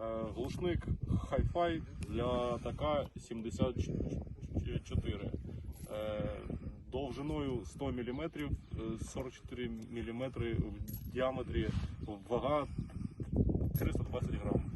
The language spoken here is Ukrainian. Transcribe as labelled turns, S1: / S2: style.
S1: Е, глушник Hi-Fi для така 74. Е, довжиною 100 мм, 44 мм в діаметрі, вага 320 грам.